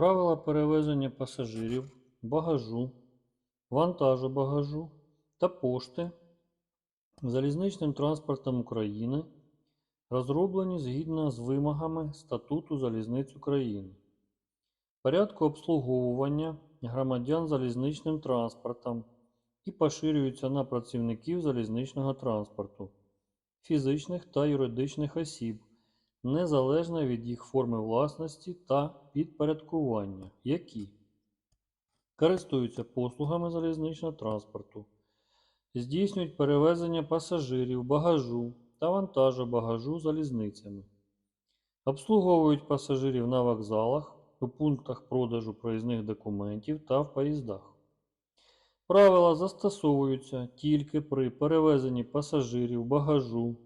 Правила перевезення пасажирів, багажу, вантажу багажу та пошти залізничним транспортом України розроблені згідно з вимогами Статуту залізниць України. Порядку обслуговування громадян залізничним транспортом і поширюються на працівників залізничного транспорту, фізичних та юридичних осіб, незалежно від їх форми власності та підпорядкування, які користуються послугами залізничного транспорту, здійснюють перевезення пасажирів, багажу та вантажу багажу залізницями, обслуговують пасажирів на вокзалах, у пунктах продажу проїзних документів та в поїздах. Правила застосовуються тільки при перевезенні пасажирів, багажу,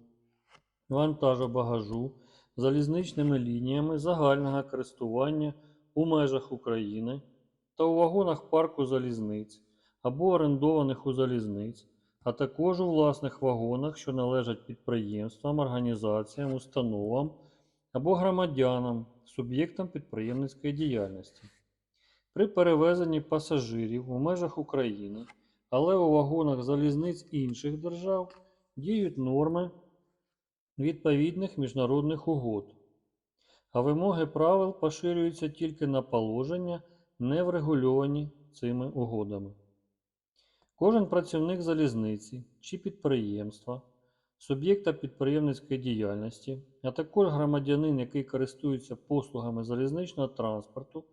вантажу багажу залізничними лініями загального користування у межах України та у вагонах парку залізниць або орендованих у залізниць, а також у власних вагонах, що належать підприємствам, організаціям, установам або громадянам, суб'єктам підприємницької діяльності. При перевезенні пасажирів у межах України, але у вагонах залізниць інших держав діють норми відповідних міжнародних угод, а вимоги правил поширюються тільки на положення, не врегульовані цими угодами. Кожен працівник залізниці чи підприємства, суб'єкта підприємницької діяльності, а також громадянин, який користується послугами залізничного транспорту,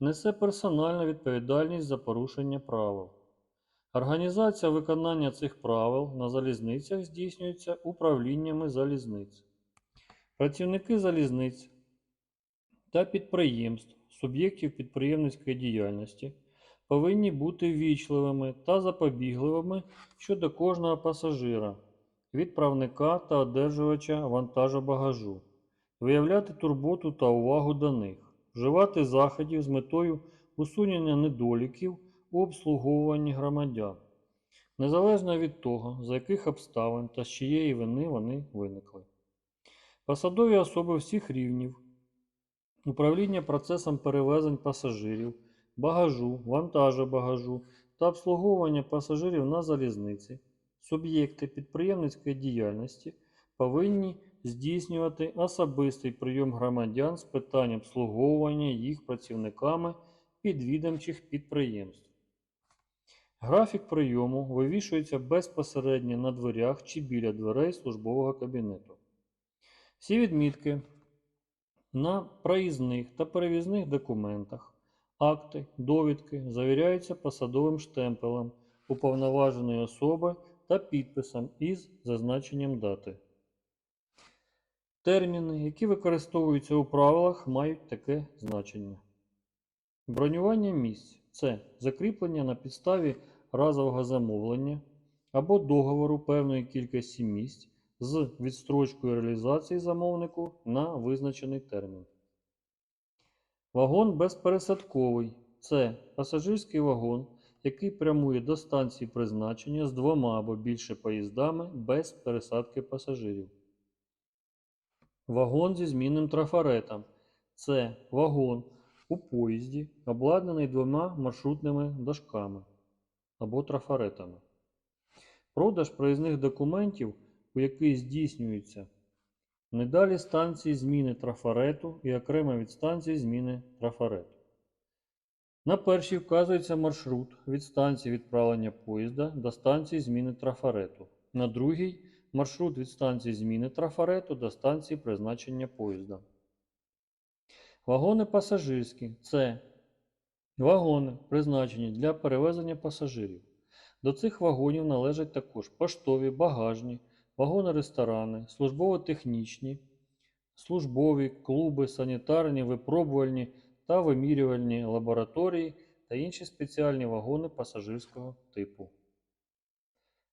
несе персональну відповідальність за порушення правил. Організація виконання цих правил на залізницях здійснюється управліннями залізниць. Працівники залізниць та підприємств, суб'єктів підприємницької діяльності повинні бути ввічливими та запобігливими щодо кожного пасажира, відправника та одержувача вантажу багажу, виявляти турботу та увагу до них, вживати заходів з метою усунення недоліків обслуговуванні громадян, незалежно від того, за яких обставин та з чиєї вини вони виникли. Посадові особи всіх рівнів, управління процесом перевезень пасажирів, багажу, вантажу багажу та обслуговування пасажирів на залізниці, суб'єкти підприємницької діяльності повинні здійснювати особистий прийом громадян з питань обслуговування їх працівниками підвідомчих підприємств. Графік прийому вивішується безпосередньо на дверях чи біля дверей службового кабінету. Всі відмітки на проїзних та перевізних документах, акти, довідки завіряються посадовим штемпелем уповноваженої особи та підписом із зазначенням дати. Терміни, які використовуються у правилах, мають таке значення. Бронювання місць це закріплення на підставі разового замовлення або договору певної кількості місць з відстрочкою реалізації замовнику на визначений термін. Вагон безпересадковий це пасажирський вагон, який прямує до станції призначення з двома або більше поїздами без пересадки пасажирів. Вагон зі змінним трафаретом це вагон у поїзді, обладнаний двома маршрутними дошками або трафаретами. Продаж проїзних документів, у який здійснюється не далі станції зміни трафарету і окремо від станції зміни трафарету. На першій вказується маршрут від станції відправлення поїзда до станції зміни трафарету. На другій маршрут від станції зміни трафарету до станції призначення поїзда. Вагони пасажирські це вагони, призначені для перевезення пасажирів. До цих вагонів належать також поштові, багажні, вагони-ресторани, службово-технічні, службові, клуби, санітарні, випробувальні та вимірювальні лабораторії та інші спеціальні вагони пасажирського типу.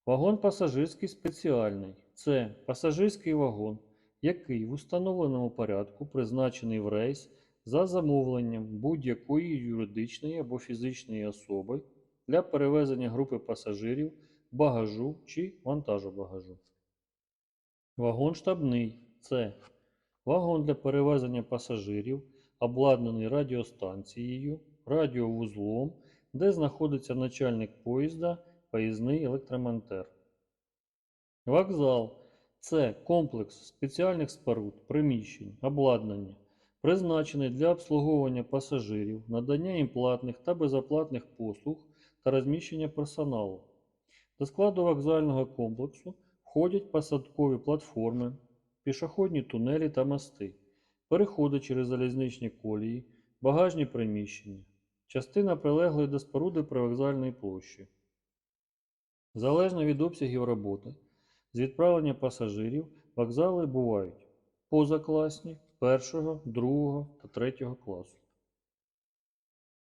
Вагон пасажирський спеціальний це пасажирський вагон, який в установленому порядку призначений в рейс за замовленням будь-якої юридичної або фізичної особи для перевезення групи пасажирів, багажу чи вантажу багажу. Вагон штабний це вагон для перевезення пасажирів, обладнаний радіостанцією, радіовузлом, де знаходиться начальник поїзда, поїзний електромонтер. Вокзал це комплекс спеціальних споруд, приміщень, обладнання, призначений для обслуговування пасажирів, надання їм платних та безоплатних послуг та розміщення персоналу. До складу вокзального комплексу входять посадкові платформи, пішохідні тунелі та мости, переходи через залізничні колії, багажні приміщення, частина прилеглої до споруди привокзальної площі. Залежно від обсягів роботи, з відправлення пасажирів вокзали бувають позакласні, першого, другого та третього класу.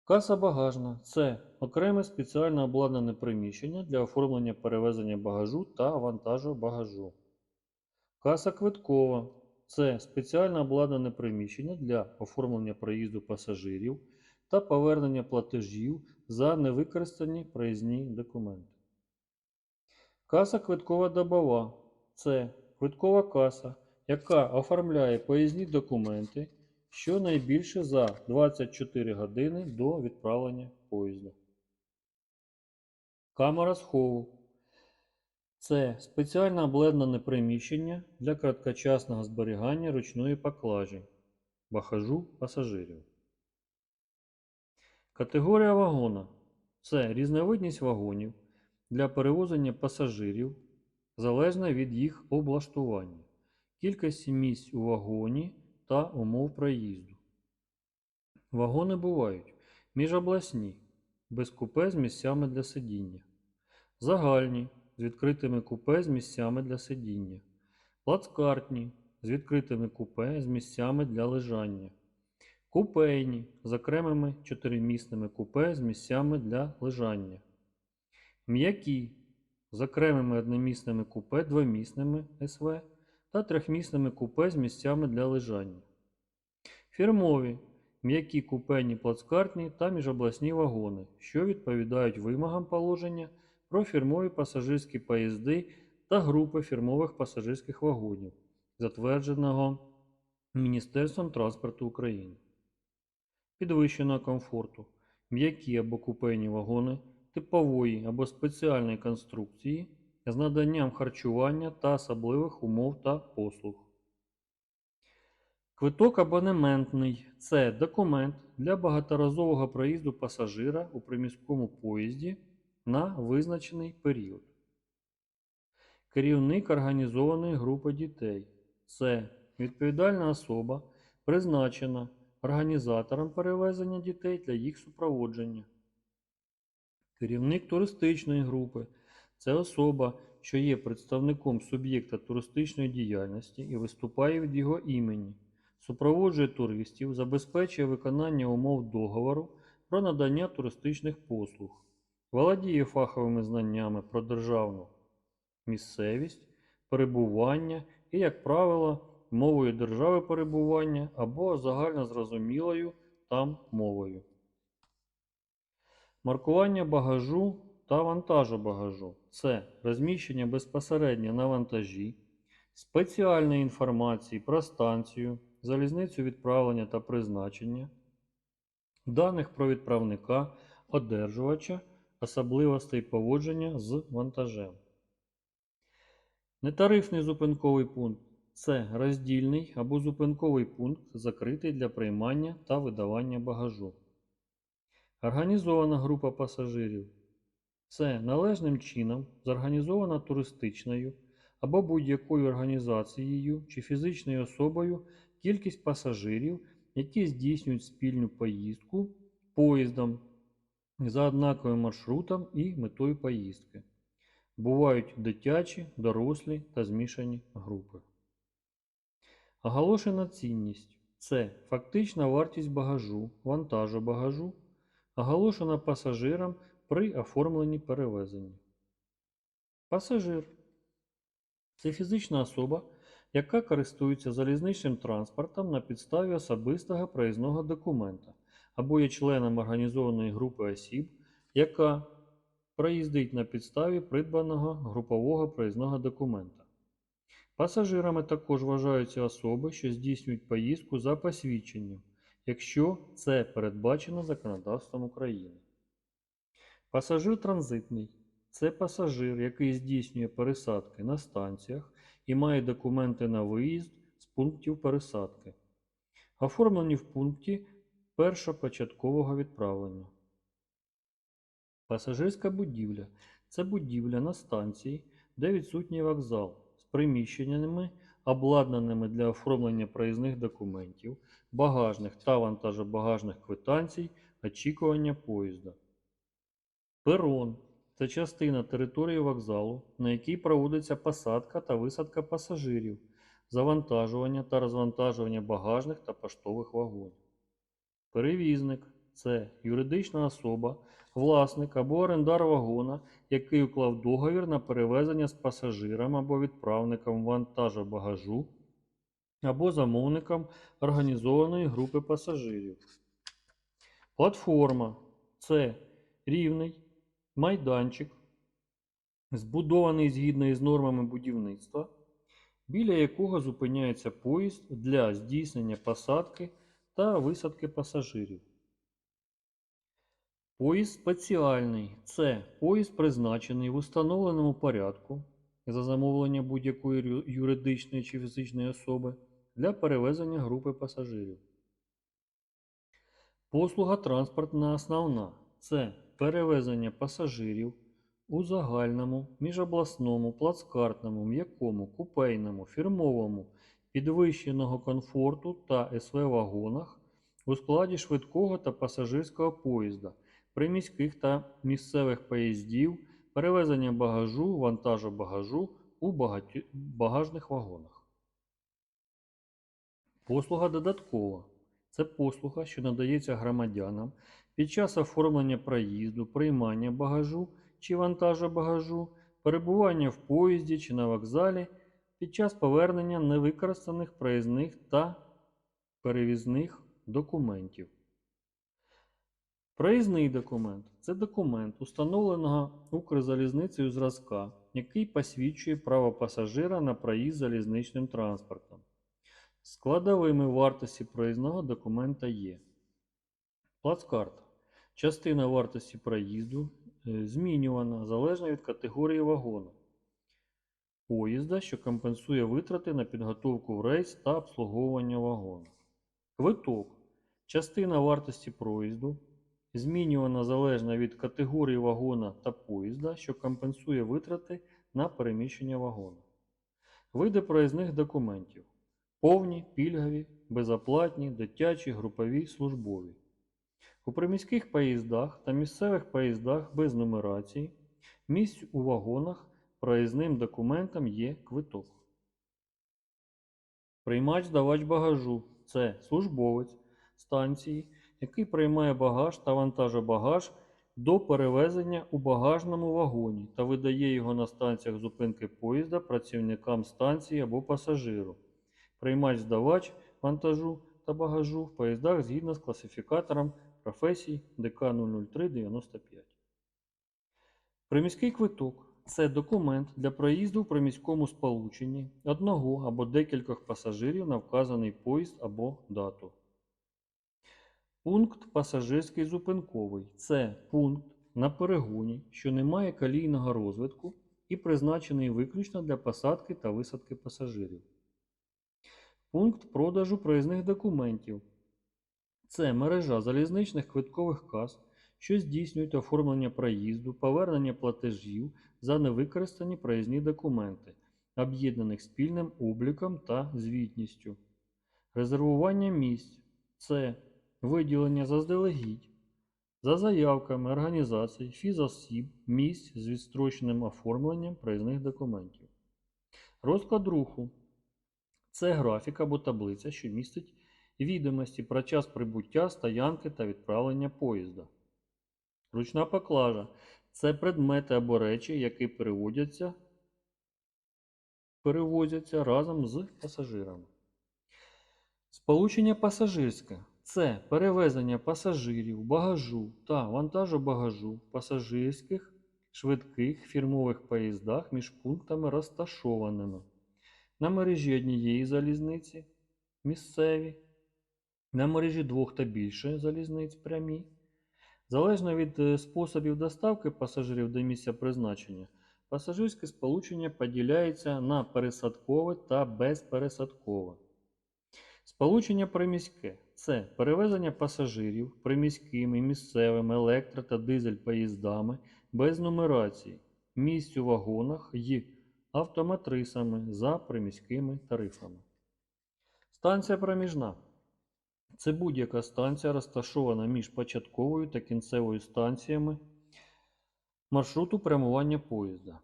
Каса багажна це окреме спеціально обладнане приміщення для оформлення перевезення багажу та вантажу багажу. Каса квиткова це спеціально обладнане приміщення для оформлення проїзду пасажирів та повернення платежів за невикористані проїзні документи. Каса квиткова добова це квиткова каса, яка оформляє поїзні документи щонайбільше за 24 години до відправлення поїзда. Камера схову це спеціально обладнане приміщення для короткочасного зберігання ручної поклажі багажу пасажирів. Категорія вагона це різновидність вагонів для перевозення пасажирів залежно від їх облаштування, кількості місць у вагоні та умов проїзду. Вагони бувають міжобласні, без купе з місцями для сидіння, загальні з відкритими купе з місцями для сидіння, плацкартні з відкритими купе з місцями для лежання, купейні з окремими чотиримісними купе з місцями для лежання, м'які з окремими одномісними купе двомісними СВ та трьохмісними купе з місцями для лежання. Фірмові м'які купейні плацкартні та міжобласні вагони, що відповідають вимогам положення про фірмові пасажирські поїзди та групи фірмових пасажирських вагонів, затвердженого Міністерством транспорту України. Підвищеного комфорту, м'які або купейні вагони типової або спеціальної конструкції з наданням харчування та особливих умов та послуг. Квиток абонементний це документ для багаторазового проїзду пасажира у приміському поїзді на визначений період. Керівник організованої групи дітей це відповідальна особа, призначена організатором перевезення дітей для їх супроводження. Керівник туристичної групи це особа, що є представником суб'єкта туристичної діяльності і виступає від його імені, супроводжує туристів, забезпечує виконання умов договору про надання туристичних послуг, володіє фаховими знаннями про державну місцевість, перебування і, як правило, мовою держави перебування або загальнозрозумілою там мовою. Маркування багажу та вантажу багажу це розміщення безпосередньо на вантажі, спеціальної інформації про станцію, залізницю відправлення та призначення, даних про відправника, одержувача, особливостей поводження з вантажем. Нетарифний зупинковий пункт це роздільний або зупинковий пункт, закритий для приймання та видавання багажу. Організована група пасажирів це належним чином зорганізована туристичною або будь-якою організацією чи фізичною особою кількість пасажирів, які здійснюють спільну поїздку поїздом за однаковим маршрутом і метою поїздки. Бувають дитячі, дорослі та змішані групи. Оголошена цінність це фактична вартість багажу, вантажу багажу, оголошена пасажирам при оформленні перевезення. Пасажир це фізична особа, яка користується залізничним транспортом на підставі особистого проїзного документа або є членом організованої групи осіб, яка проїздить на підставі придбаного групового проїзного документа. Пасажирами також вважаються особи, що здійснюють поїздку за посвідченням, якщо це передбачено законодавством України. Пасажир транзитний це пасажир, який здійснює пересадки на станціях і має документи на виїзд з пунктів пересадки, оформлені в пункті першопочаткового відправлення. Пасажирська будівля це будівля на станції, де відсутній вокзал з приміщеннями, обладнаними для оформлення проїзних документів, багажних та вантажобагажних квитанцій, очікування поїзда. Перон це частина території вокзалу, на якій проводиться посадка та висадка пасажирів, завантажування та розвантажування багажних та поштових вагонів. Перевізник це юридична особа, власник або орендар вагона, який уклав договір на перевезення з пасажиром або відправником вантажу багажу або замовником організованої групи пасажирів. Платформа це рівний майданчик, збудований згідно із нормами будівництва, біля якого зупиняється поїзд для здійснення посадки та висадки пасажирів. Поїзд спеціальний це поїзд, призначений в установленому порядку за замовлення будь-якої юридичної чи фізичної особи для перевезення групи пасажирів. Послуга транспортна основна це перевезення пасажирів у загальному, міжобласному, плацкартному, м'якому, купейному, фірмовому, підвищеного комфорту та СВ вагонах у складі швидкого та пасажирського поїзда, приміських та місцевих поїздів, перевезення багажу, вантажу багажу у багаті- багажних вагонах. Послуга додаткова. Це послуга, що надається громадянам під час оформлення проїзду, приймання багажу чи вантажу багажу, перебування в поїзді чи на вокзалі під час повернення невикористаних проїзних та перевізних документів. Проїзний документ це документ, установленого Укрзалізницею зразка, який посвідчує право пасажира на проїзд залізничним транспортом. Складовими вартості проїзного документа є плацкарта. Частина вартості проїзду е, змінювана залежно від категорії вагону поїзда, що компенсує витрати на підготовку в рейс та обслуговування вагону. Квиток. Частина вартості проїзду змінювана залежно від категорії вагона та поїзда, що компенсує витрати на переміщення вагону. Види проїзних документів. Повні, пільгові, безоплатні, дитячі, групові, службові. У приміських поїздах та місцевих поїздах без нумерації місць у вагонах проїзним документом є квиток. Приймач-давач багажу це службовець станції, який приймає багаж та вантажобагаж до перевезення у багажному вагоні та видає його на станціях зупинки поїзда працівникам станції або пасажиру. Приймач-здавач вантажу та багажу в поїздах згідно з класифікатором професій ДК 00395. Приміський квиток це документ для проїзду в приміському сполученні одного або декількох пасажирів на вказаний поїзд або дату. Пункт пасажирський зупинковий це пункт на перегоні, що не має калійного розвитку і призначений виключно для посадки та висадки пасажирів. Пункт продажу проїзних документів. Це мережа залізничних квиткових кас, що здійснюють оформлення проїзду, повернення платежів за невикористані проїзні документи, об'єднаних спільним обліком та звітністю. Резервування місць це виділення заздалегідь за заявками організацій, фізосіб, місць з відстроченим оформленням проїзних документів. Розклад руху це графік або таблиця, що містить відомості про час прибуття, стоянки та відправлення поїзда. Ручна поклажа це предмети або речі, які переводяться, перевозяться разом з пасажирами. Сполучення пасажирське це перевезення пасажирів, багажу та вантажу багажу в пасажирських, швидких фірмових поїздах між пунктами розташованими на мережі однієї залізниці, місцеві на мережі двох та більше залізниць прямі. Залежно від е, способів доставки пасажирів до місця призначення, пасажирське сполучення поділяється на пересадкове та безпересадкове. Сполучення приміське це перевезення пасажирів приміськими, місцевими електро- та дизель поїздами без нумерації, місць у вагонах й автоматрисами за приміськими тарифами. Станція проміжна. Це будь-яка станція, розташована між початковою та кінцевою станціями маршруту прямування поїзда.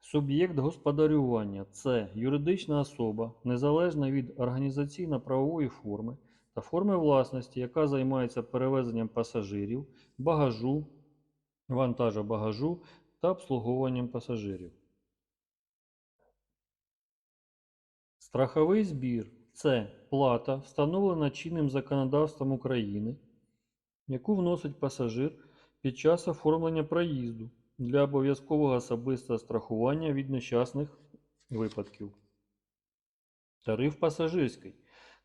Суб'єкт господарювання це юридична особа, незалежна від організаційно-правової форми та форми власності, яка займається перевезенням пасажирів, багажу, вантажа багажу та обслуговуванням пасажирів. Страховий збір це плата, встановлена чинним законодавством України, яку вносить пасажир під час оформлення проїзду для обов'язкового особистого страхування від нещасних випадків. Тариф пасажирський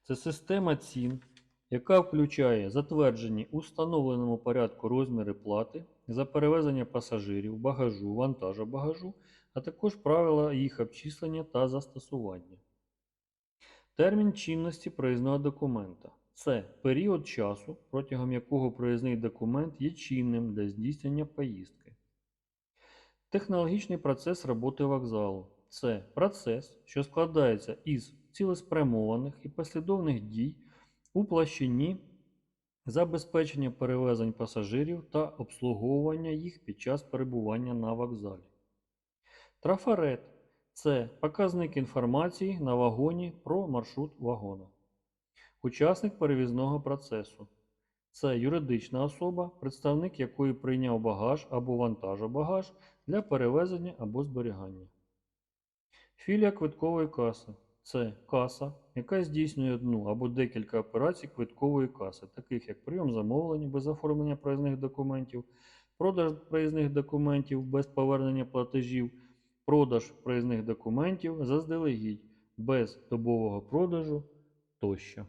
це система цін, яка включає затверджені у встановленому порядку розміри плати за перевезення пасажирів, багажу, вантажа багажу, а також правила їх обчислення та застосування. Термін чинності проїзного документа це період часу, протягом якого проїзний документ є чинним для здійснення поїздки. Технологічний процес роботи вокзалу це процес, що складається із цілеспрямованих і послідовних дій у площині забезпечення перевезень пасажирів та обслуговування їх під час перебування на вокзалі. Трафарет це показник інформації на вагоні про маршрут вагона. Учасник перевізного процесу. Це юридична особа, представник якої прийняв багаж або вантажобагаж для перевезення або зберігання. Філія квиткової каси це каса, яка здійснює одну або декілька операцій квиткової каси, таких як прийом замовлень без оформлення проїзних документів, продаж проїзних документів без повернення платежів, продаж проїзних документів заздалегідь без добового продажу тощо.